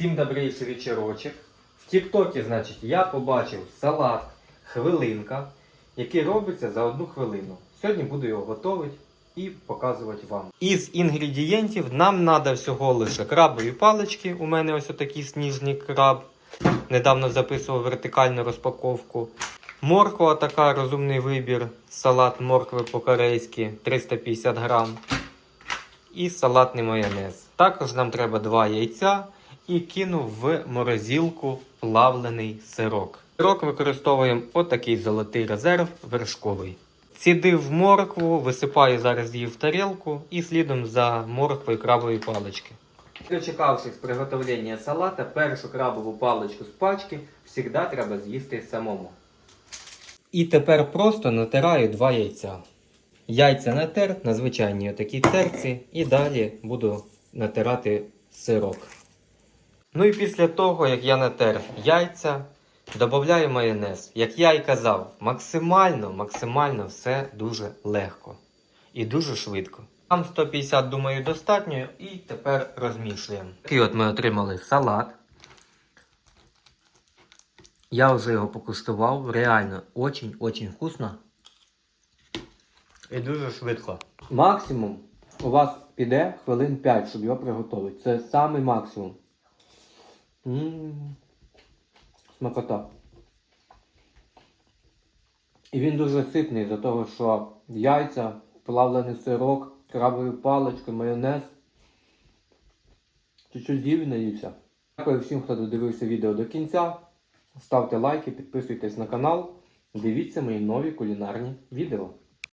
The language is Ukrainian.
Всім добрейший вечірочок. В Тіктокі, значить, я побачив салат хвилинка, який робиться за одну хвилину. Сьогодні буду його готувати і показувати вам. Із інгредієнтів нам треба всього лише крабові палички. У мене ось отакий сніжний краб. Недавно записував вертикальну розпаковку. Морква така розумний вибір. Салат моркви по-корейськи 350 грам. І салатний майонез. Також нам треба два яйця і кину в морозилку плавлений сирок. Сирок використовуємо отакий золотий резерв вершковий. Цідив моркву, висипаю зараз її в тарілку і слідом за морквою крабові палички. Дочекавшись приготовлення салата, першу крабову паличку з пачки завжди треба з'їсти самому. І тепер просто натираю два яйця. Яйця натер на звичайній отакій терці і далі буду натирати сирок. Ну і після того, як я натер яйця, додаю майонез. Як я і казав, максимально, максимально все дуже легко і дуже швидко. Там 150, думаю, достатньо, і тепер розмішуємо. Такий от ми отримали салат. Я вже його покуштував. Реально очень-очень вкусно. І дуже швидко. Максимум у вас піде хвилин 5, щоб його приготувати. Це самий максимум. Смакота. І він дуже ситний за того, що яйця, плавлений сирок, крабові палички, майонез. Чуть-чуть з'їв і наївся. Дякую всім, хто додивився відео до кінця. Ставте лайки, підписуйтесь на канал. Дивіться мої нові кулінарні відео.